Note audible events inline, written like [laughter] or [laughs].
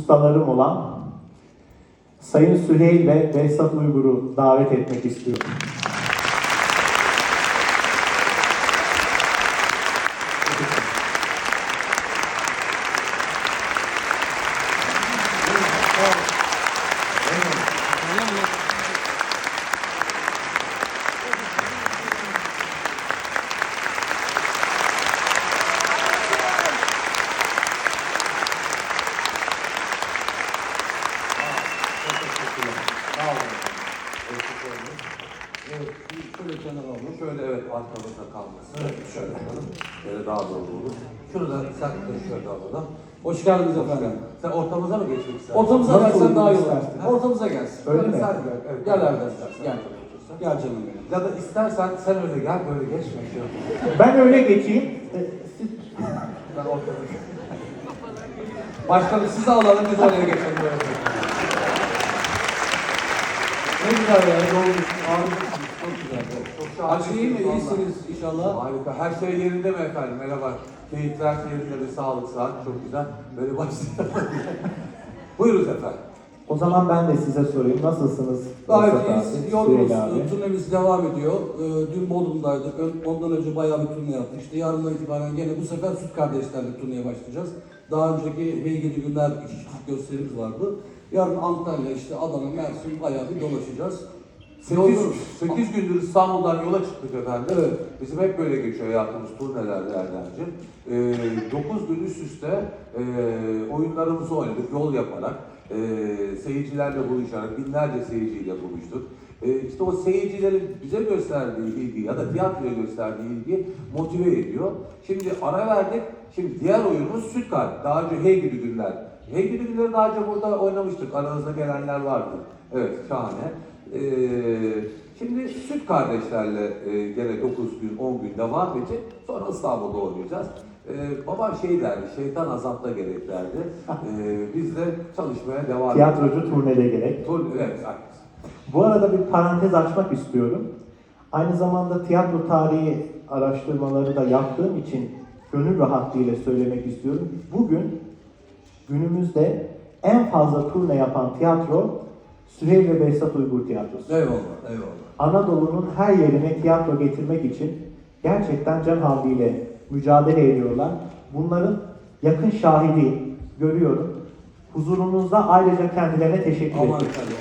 ustalarım olan Sayın Süheyl ve Behzat Uygur'u davet etmek istiyorum. Sağ olun. Eksik. Evet, şöyle kenara alalım. Şöyle evet arkamıza kalmasın. Evet, şöyle yapalım. Şöyle daha doğru olur. Şunu da de şöyle alalım. Hoş geldiniz efendim. Sen ortamıza mı geçmek istersin? Ortamıza Nasıl gelsen daha iyi olur. istersin? Ortamıza gelsin. Öyle Böyle mi? sen gel. Evet, Gel gel arkadaşlar, gel. Gel canım benim. Ya da istersen sen öyle gel böyle geçme. Şey. Ben öyle geçeyim. E, Siz Ben ortada. Başkanım sizi alalım biz oraya geçelim. Ne güzel ya. Çok güzel. Çok Her şey iyi mi? şahane. İyisiniz inşallah. Harika. Her şey yerinde mi efendim? Merhaba. Keyifler yerinde bir sağlık saat çok güzel. Böyle başlayalım. [laughs] Buyurunuz efendim. o zaman ben de size sorayım. Nasılsınız? Gayet iyiyiz. Yolumuz, turnemiz devam ediyor. Ee, Dün Bodrum'daydık. Ondan önce bayağı bir turne yaptık. İşte yarından itibaren gene bu sefer Süt Kardeşler'le turneye başlayacağız. Daha önceki Heygeli Günler iki gösterimiz vardı. Yarın Antalya, işte Adana, Mersin bayağı bir dolaşacağız. 8, Yolculuk. 8 gündür İstanbul'dan yola çıktık efendim. Evet. Bizim hep böyle geçiyor hayatımız turnelerde Erdemciğim. Ee, 9 gün üst üste e, oyunlarımızı oynadık yol yaparak. E, seyircilerle buluşarak binlerce seyirciyle buluştuk. E, işte o seyircilerin bize gösterdiği ilgi ya da tiyatroya gösterdiği ilgi motive ediyor. Şimdi ara verdik. Şimdi diğer oyunumuz Süt Kalp. Daha önce Hey Gibi Günler. Hey Gibi Günleri daha önce burada oynamıştık. Aranızda gelenler vardı. Evet şahane. Ee, şimdi Süt kardeşlerle e, gene 9 gün 10 gün devam edecek. Sonra İstanbul'da oynayacağız. Ee, babam şey derdi, şeytan azapta gerek derdi. Ee, biz de çalışmaya devam ediyoruz. Tiyatrocu turnede gerek. Tur, evet, haklısın. Bu arada bir parantez açmak istiyorum. Aynı zamanda tiyatro tarihi araştırmaları da yaptığım için gönül rahatlığıyla söylemek istiyorum. Bugün günümüzde en fazla turne yapan tiyatro Süheyl ve Behzat Uygur Tiyatrosu. Eyvallah, eyvallah. Anadolu'nun her yerine tiyatro getirmek için gerçekten can havliyle mücadele ediyorlar. Bunların yakın şahidi görüyorum. Huzurunuzda ayrıca kendilerine teşekkür Aman ederim. efendim,